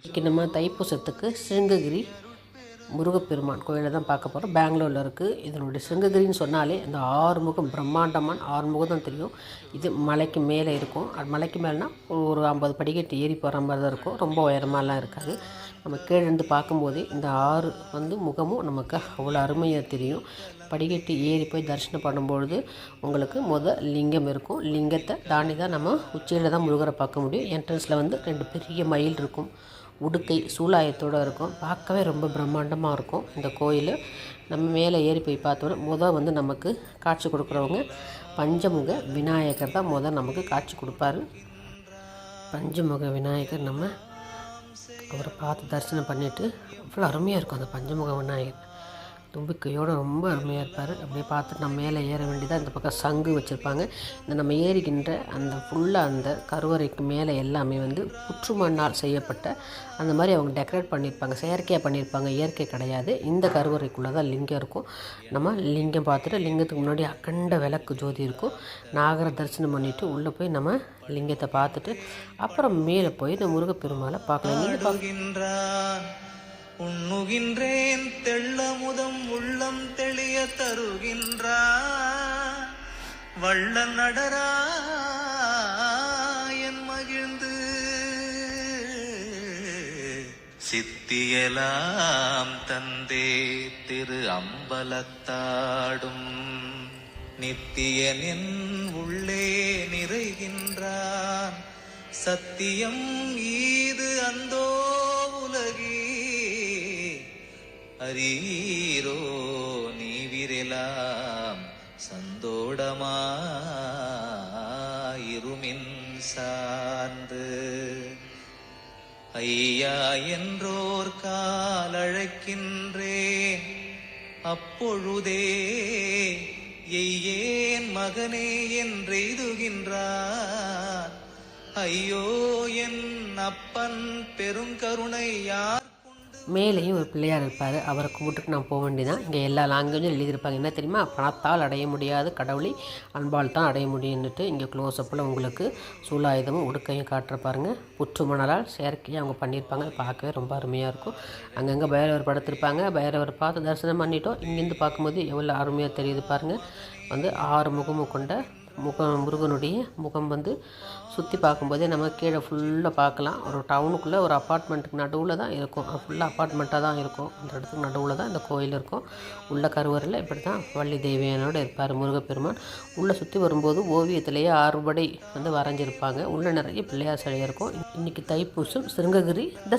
இன்றைக்கி நம்ம தைப்பூசத்துக்கு சிருங்ககிரி முருகப்பெருமான் கோயிலை தான் பார்க்க போகிறோம் பெங்களூரில் இருக்குது இதனுடைய சிருங்ககிரின்னு சொன்னாலே இந்த ஆறுமுகம் பிரம்மாண்டமான ஆறுமுகம் தான் தெரியும். இது மலைக்கு மேலே இருக்கும். அது மலைக்கு மேலேனா ஒரு ஐம்பது படிக்கட்டு ஏறி போகிற மாதிரி தான் இருக்கும். ரொம்ப உயரமாலாம் இருக்காது. நம்ம கீழே இருந்து பார்க்கும்போதே இந்த ஆறு வந்து முகமும் நமக்கு அவ்வளோ அருமையாக தெரியும். படிக்கட்டு ஏறி போய் தரிசனம் பண்ணும்பொழுது உங்களுக்கு முத லிங்கம் இருக்கும். லிங்கத்தை தாண்டி தான் நம்ம உச்சியில் தான் முழுகரை பார்க்க முடியும். என்ட்ரன்ஸில் வந்து ரெண்டு பெரிய மயில் இருக்கும். உடுக்கை சூலாயத்தோடு இருக்கும். பார்க்கவே ரொம்ப பிரம்மாண்டமாக இருக்கும் இந்த கோயில். நம்ம மேலே ஏறி போய் பார்த்தோன்னா முத வந்து நமக்கு காட்சி கொடுக்குறவங்க பஞ்சமுக விநாயகர் தான் முதல் நமக்கு காட்சி கொடுப்பாரு. பஞ்சமுக விநாயகர் நம்ம அவரை பார்த்து தரிசனம் பண்ணிவிட்டு அவ்வளோ அருமையாக இருக்கும் அந்த பஞ்சமுக விநாயகர். தும்பிக்கையோடு ரொம்ப அருமையாக இருப்பார். அப்படியே பார்த்துட்டு நம்ம மேலே ஏற வேண்டியதாக இந்த பக்கம் சங்கு வச்சுருப்பாங்க. இந்த நம்ம ஏறிக்கின்ற அந்த ஃபுல்லாக அந்த கருவறைக்கு மேலே எல்லாமே வந்து புற்று மண்ணால் செய்யப்பட்ட அந்த மாதிரி அவங்க டெக்கரேட் பண்ணியிருப்பாங்க செயற்கையாக பண்ணியிருப்பாங்க இயற்கை கிடையாது. இந்த கருவறைக்குள்ளே தான் லிங்கம் இருக்கும். நம்ம லிங்கம் பார்த்துட்டு லிங்கத்துக்கு முன்னாடி அக்கண்ட விளக்கு ஜோதி இருக்கும். நாகர தரிசனம் பண்ணிவிட்டு உள்ளே போய் நம்ம லிங்கத்தை பார்த்துட்டு அப்புறம் மேலே போய் இந்த முருகப்பெருமாளை பார்க்கலாம். உண்ணுகின்றேன் தெள்ளம் உள்ளம் தெளிய தருகின்றார் வள்ள நடரா என் மகிழ்ந்து. சித்தியலாம் தந்தே திரு அம்பலத்தாடும் நித்தியனின் உள்ளே நிறைகின்றான். சத்தியம் ஈது அந்தோ உலகி அரீரோ தோடமாயிருமின் சார்ந்து. ஐயா என்றோர் காலழைக்கின்றேன். அப்பொழுதே எய்யேன் மகனே என்றெய்துகின்றார். ஐயோ என் அப்பன் பெருங்கருணையா மேலேயும் ஒரு பிள்ளையார் இருப்பார். அவரை கும்பிட்டுட்டு நான் போக வேண்டியதான் இங்கே எல்லா லாங்குவேஜும் எழுதியிருப்பாங்க என்ன தெரியுமா? பணத்தால் அடைய முடியாத கடவுளை அன்பால் தான் அடைய முடியும்னுட்டு இங்கே க்ளோஸ்அப்பில் உங்களுக்கு சூலாயுதமும் உடுக்கையும் காட்டுற பாருங்கள் புற்று மணலால் செயற்கையாக அவங்க பண்ணியிருப்பாங்க. பார்க்கவே ரொம்ப அருமையாக இருக்கும். அங்கங்கே பைரவர் படுத்திருப்பாங்க. பைரவர் பார்த்து தரிசனம் பண்ணிட்டோம். இங்கேருந்து பார்க்கும்போது எவ்வளோ அருமையாக தெரியுது பாருங்கள் வந்து ஆறு முகமும் கொண்ட முகம் முருகனுடைய முகம் வந்து சுற்றி பார்க்கும்போதே நம்ம கீழே ஃபுல்லாக பார்க்கலாம். ஒரு டவுனுக்குள்ளே ஒரு அப்பார்ட்மெண்ட்டுக்கு நடுவில் தான் இருக்கும். ஃபுல்லாக அப்பார்ட்மெண்ட்டாக தான் இருக்கும். அந்த இடத்துக்கு நடுவில் தான் இந்த கோயில் இருக்கும். உள்ள கருவறையில் இப்படி தான் வள்ளி தேவியானோடு இருப்பார் முருகப்பெருமான். உள்ளே சுற்றி வரும்போது ஓவியத்திலேயே ஆறுபடை வந்து வரைஞ்சிருப்பாங்க. உள்ளே நிறைய பிள்ளையார் சிலையாக இருக்கும். இன்றைக்கி தைப்பூசம் சிருங்ககிரி த